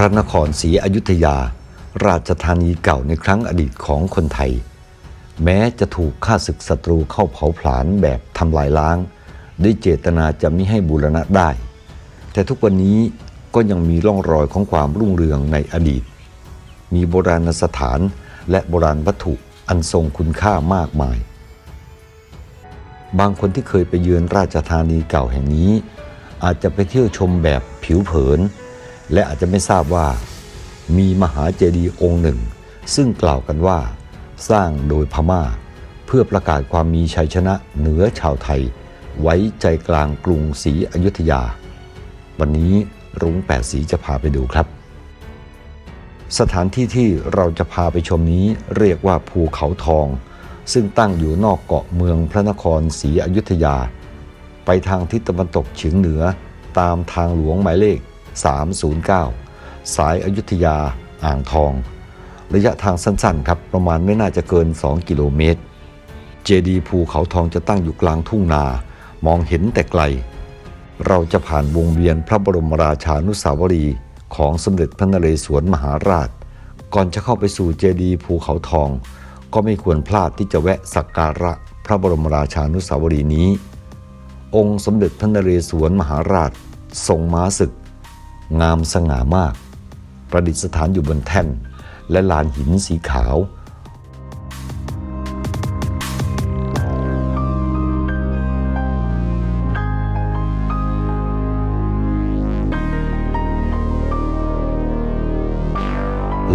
ระนครศรีอยุธยา ราชธานีเก่าในครั้งอดีตของคนไทย แม้จะถูกข้าศึกศัตรูเข้าเผาผลาญแบบทำลายล้าง ด้วยเจตนาจะมิให้บูรณะได้ แต่ทุกวันนี้ก็ยังมีร่องรอยของความรุ่งเรืองในอดีต มีโบราณสถานและโบราณวัตถุอันทรงคุณค่ามากมาย บางคนที่เคยไปเยือนราชธานีเก่าแห่งนี้ อาจจะไปเที่ยวชมแบบผิวเผิน และอาจจะไม่ทราบว่า มีมหาเจดีย์องค์หนึ่ง ซึ่งกล่าวกันว่า สร้างโดยพม่า เพื่อประกาศความมีชัยชนะเหนือชาวไทย ไว้ใจกลางกรุงศรีอยุธยา วันนี้รุ้งแปดสีจะพาไปดูครับ สถานที่ที่เราจะพาไปชมนี้เรียกว่าภูเขาทอง ซึ่งตั้งอยู่นอกเกาะเมืองพระนครศรีอยุธยา ไปทางทิศตะวันตกเฉียงเหนือตามทางหลวงหมายเลข 309 สายอยุธยาอ่างทอง ระยะทางสั้นๆ ครับ ประมาณไม่น่าจะเกิน 2 กิโลเมตร เจดีภูเขาทองจะตั้งอยู่กลางทุ่งนา มองเห็นแต่ไกล เราจะผ่านวงเวียนพระบรมราชานุสาวรีย์ของสมเด็จพระนเรศวรมหาราช ก่อนจะเข้าไปสู่เจดีภูเขาทอง ก็ไม่ควรพลาดที่จะแวะสักการะพระบรมราชานุสาวรีย์นี้ องค์สมเด็จพระนเรศวรมหาราชทรงม้าศึก งามสง่ามาก ประดิษฐานอยู่บนแท่น และลานหินสีขาว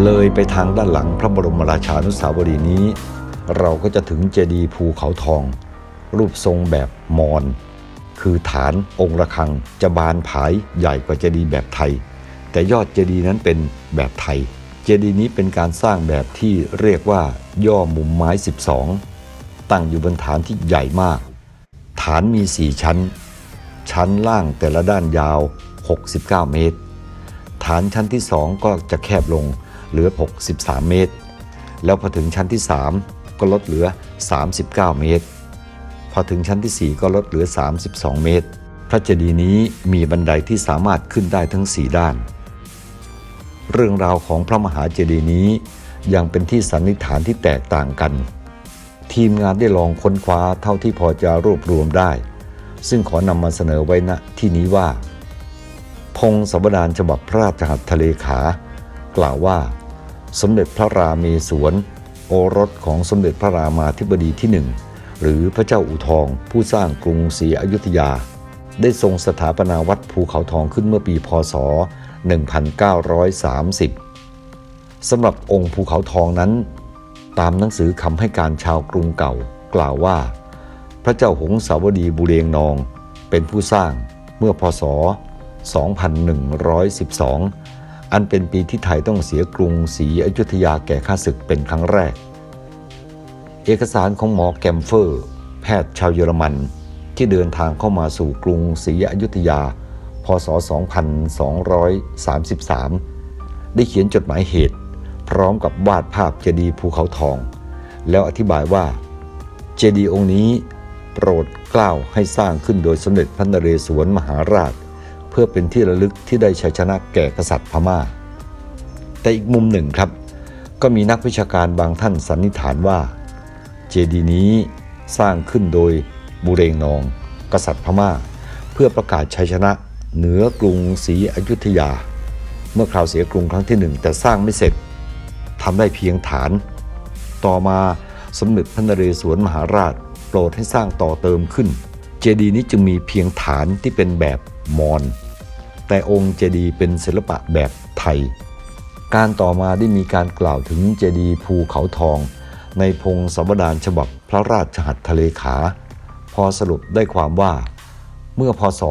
เลยไปทางด้านหลังพระบรมราชานุสาวรีย์นี้ เราก็จะถึงเจดีย์ภูเขาทอง รูปทรงแบบมอญ คือฐานองค์ระฆังจะบานผายใหญ่กว่าเจดีย์แบบไทย แต่ยอดเจดีย์นั้นเป็นแบบไทย เจดีย์นี้เป็นการสร้างแบบที่เรียกว่าย่อมุมไม้ 12 ตั้งอยู่บนฐานที่ใหญ่มาก ฐานมี 4 ชั้น ชั้นล่างแต่ละด้านยาว 69 เมตร ฐานชั้นที่ 2 ก็จะแคบลงเหลือ 63 เมตร แล้วพอถึงชั้นที่ 3 ก็ลดเหลือ 39 เมตร พอถึงชั้นที่ 4 ก็ลดเหลือ 32 เมตร พระเจดีย์นี้มีบันไดที่สามารถขึ้นได้ทั้ง 4 ด้าน เรื่องราวของพระมหาเจดีย์นี้ยังเป็นที่สันนิษฐานที่แตกต่างกัน ทีมงานได้ลองค้นคว้าเท่าที่พอจะรวบรวมได้ ซึ่งขอนำมาเสนอไว้ณที่นี้ว่า พงศาวดารฉบับพระราชหัตถเลขา กล่าวว่า สมเด็จพระราเมศวรโอรสของสมเด็จพระรามาธิบดีที่หนึ่ง หรือพระเจ้าอู่ทอง ผู้สร้างกรุงศรีอยุธยา ได้ทรงสถาปนาวัดภูเขาทองขึ้นเมื่อปีพศ 1930 สำหรับองค์ภูเขาทองนั้น ตามหนังสือคำให้การชาวกรุงเก่ากล่าวว่า พระเจ้าหงสาวดีบุเรงนอง เป็นผู้สร้างเมื่อพศ 2112 อันเป็นปีที่ไทยต้องเสียกรุงศรีอยุธยาแก่ข้าศึกเป็นครั้งแรก เอกสารของหมอแกมเฟอร์ แพทย์ชาวเยอรมัน ที่เดินทางเข้ามาสู่กรุงศรีอยุธยา พศ 2233 ได้เขียนจดหมายเหตุ พร้อมกับวาดภาพเจดีย์ภูเขาทอง แล้วอธิบายว่า เจดีย์องค์นี้โปรดกล้าวให้สร้างขึ้นโดยสมเด็จพระนเรศวรมหาราช เพื่อเป็นที่ระลึกที่ได้ชัยชนะแก่กษัตริย์พม่า แต่อีกมุมหนึ่งครับ ก็มีนักวิชาการบางท่านสันนิษฐานว่า เจดีย์นี้สร้างขึ้นโดยบุเรงนอง กษัตริย์พม่า เพื่อประกาศชัยชนะเหนือกรุงศรีอยุธยา เมื่อคราวเสียกรุงครั้งที่หนึ่งแต่สร้างไม่เสร็จทำได้เพียงฐาน ต่อมาสมเด็จพระนเรศวรมหาราชโปรดให้สร้างต่อเติมขึ้น เจดีย์นี้จึงมีเพียงฐานที่เป็นแบบมอญแต่องค์เจดีย์เป็นศิลปะแบบไทย การต่อมาได้มีการกล่าวถึงเจดีย์ภูเขาทอง ในพงศาวดารฉบับพระราชหัตถเลขา พอสรุปได้ความว่า เมื่อพศ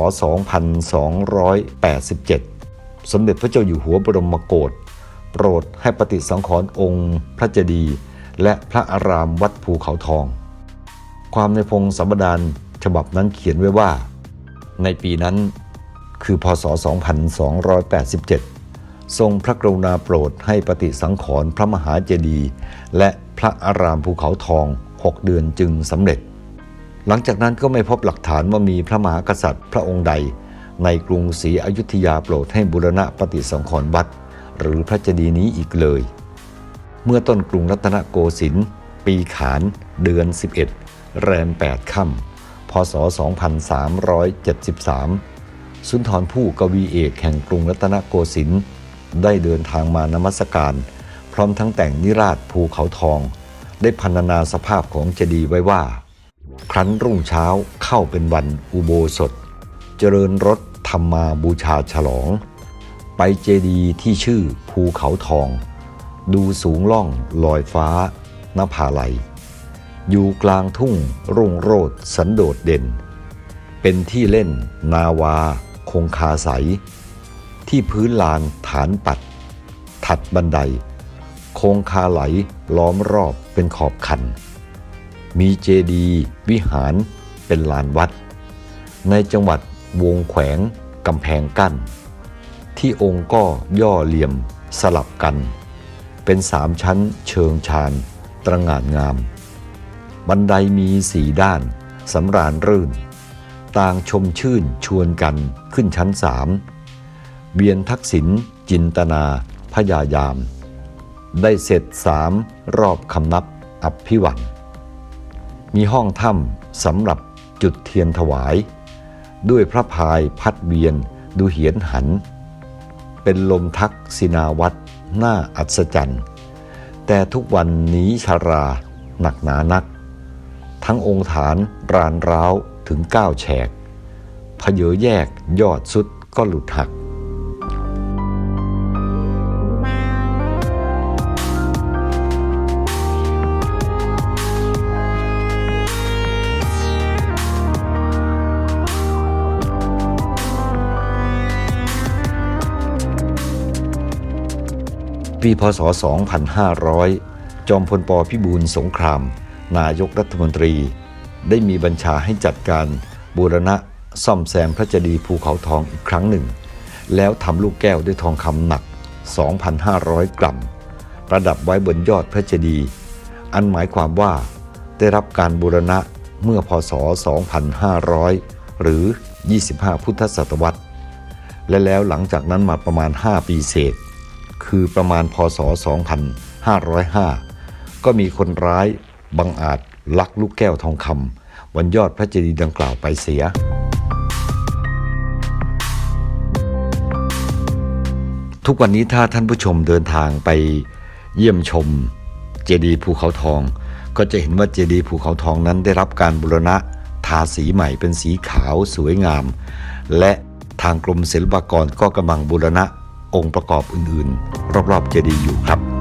2287 สมเด็จพระเจ้าอยู่หัวบรมโกศโปรดให้ปฏิสังขรณ์องค์พระเจดีย์และพระอารามวัดภูเขาทอง ความในพงศาวดารฉบับนั้นเขียนไว้ว่า ในปีนั้นคือพศ 2287 ทรงพระกรุณาโปรดให้ปฏิสังขรณ์พระมหาเจดีย์และ พระอารามภูเขาทอง 6 เดือนจึงสำเร็จ หลังจากนั้นก็ไม่พบหลักฐานว่ามีพระมหากษัตริย์พระองค์ใด ในกรุงศรีอยุธยาโปรดให้บุรณะปฏิสังขรณ์วัด หรือพระเจดีย์นี้อีกเลย เมื่อต้นกรุงรัตนโกสินทร์ปีขาน เดือน 11 แรม 8 ค่ำพศ 2373 สุนทรภู่กวีเอกแห่งกรุงรัตนโกสินทร์ได้เดินทางมานมัสการ พร้อมทั้งแต่งนิราชภูเขาทอง ได้พรรณนาสภาพของเจดีย์ไว้ว่า ครั้นรุ่งเช้าเข้าเป็นวันอุโบสถ เจริญรถธรรมาบูชาฉลอง ไปเจดีย์ที่ชื่อภูเขาทอง ดูสูงล่องลอยฟ้านภาลัยอยู่กลางทุ่งรุ่งโรดสันโดษเด่น เป็นที่เล่นนาวา คงคาใส ที่พื้นลานฐานปัด ถัดบันได โคงคาไหลล้อมรอบเป็นขอบคัน มีเจดีย์วิหารเป็นลานวัด ในจังหวัดวงแขวงกำแพงกั้น ที่องค์ก็ย่อเหลี่ยมสลับกัน เป็นสามชั้นเชิงชานตระงานงาม บันไดมีสีด้านสำราญรื่น ต่างชมชื่นชวนกันขึ้นชั้นสามเวียนทักษิณจินตนาพยายาม ได้เสร็จสามรอบคำนับอภิวัน มีห้องถ้ำสำหรับจุดเทียนถวาย ด้วยพระพายพัดเวียนดูเหียนหัน เป็นลมทักษินาวัดหน้าอัศจรรย์ แต่ทุกวันนี้ชาราหนักหนานัก ทั้งองค์ฐานรานร้าวถึงเก้าแฉกพเยอแยกยอดสุดก็หลุดหัก ปีพศ 2500 จอมพลปพิบูลสงคราม นายกรัฐมนตรี ได้มีบัญชาให้จัดการบูรณะซ่อมแซมพระเจดีย์ภูเขาทองอีกครั้งหนึ่ง แล้วทำลูกแก้วด้วยทองคำหนัก 2,500 กรัม ประดับไว้บนยอดพระเจดีย์อันหมายความว่าได้รับการบูรณะเมื่อพศ 2500 หรือ 25 พุทธศตวรรษ และแล้วหลังจากนั้นมาประมาณ 5 ปีเศษ คือประมาณพศ 2505 ก็มีคนร้ายบังอาจลักลูกแก้วทองคำบนยอดพระเจดีย์ดังกล่าวไปเสีย ทุกวันนี้ถ้าท่านผู้ชมเดินทางไปเยี่ยมชมเจดีย์ภูเขาทอง ก็จะเห็นว่าเจดีย์ภูเขาทองนั้นได้รับการบูรณะทาสีใหม่เป็นสีขาวสวยงาม และทางกรมศิลปากรก็กำลังบูรณะ องค์ประกอบอื่นๆ รอบๆเจดีย์อยู่ครับ